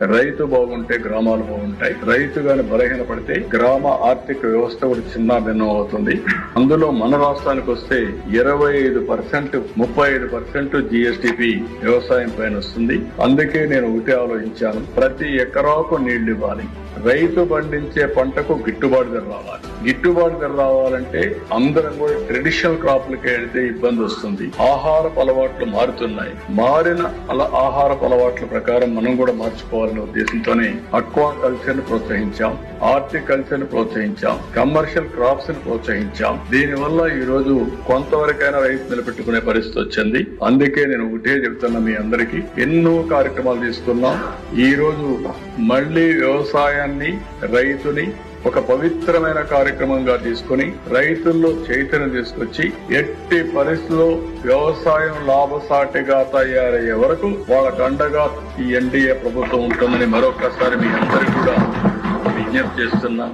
రైతు బాగుంటే గ్రామాలు బాగుంటాయి. రైతు గాని బలహీన పడితే గ్రామ ఆర్థిక వ్యవస్థ కూడా చిన్న భిన్నం అవుతుంది. అందులో మన రాష్ట్రానికి వస్తే ఇరవై ఐదు పర్సెంట్ ముప్పై ఐదు పర్సెంట్ జిఎస్టిపి వ్యవసాయం పైన వస్తుంది. అందుకే నేను ఒకటి ఆలోచించాను. ప్రతి ఎకరాకు నీళ్ళు ఇవ్వాలి. రైతు పండించే పంటకు గిట్టుబాటు ధర రావాలి. గిట్టుబాటు ధర రావాలంటే అందరం కూడా ట్రెడిషనల్ క్రాప్లకి వెళ్తే ఇబ్బంది వస్తుంది. ఆహారపు అలవాట్లు మారుతున్నాయి. మారిన అలా ఆహార అలవాట్ల ప్రకారం మనం కూడా మార్చుకోవాలనే ఉద్దేశంతోనే అక్వా కల్చర్ను ప్రోత్సహించాం. హార్టికల్చర్ను ప్రోత్సహించాం. కమర్షియల్ క్రాప్స్ని ప్రోత్సహించాం. దీనివల్ల ఈ రోజు కొంతవరకైనా రైతు నిలబెట్టుకునే పరిస్థితి వచ్చింది. అందుకే నేను ఒకటే చెప్తున్నా మీ అందరికీ. ఎన్నో కార్యక్రమాలు తీసుకున్నాం ఈ రోజు మళ్ళీ వ్యవసాయాన్ని రైతుని ఒక పవిత్రమైన కార్యక్రమంగా తీసుకుని రైతుల్లో చైతన్యం తీసుకొచ్చి ఎట్టి పరిస్థితుల్లో వ్యవసాయం లాభసాటిగా తయారయ్యే వరకు వాళ్ళకు అండగా ఈ ఎన్డీఏ ప్రభుత్వం ఉంటుందని మరొకసారి మీ అందరికీ కూడా విజ్ఞప్తి చేస్తున్నా.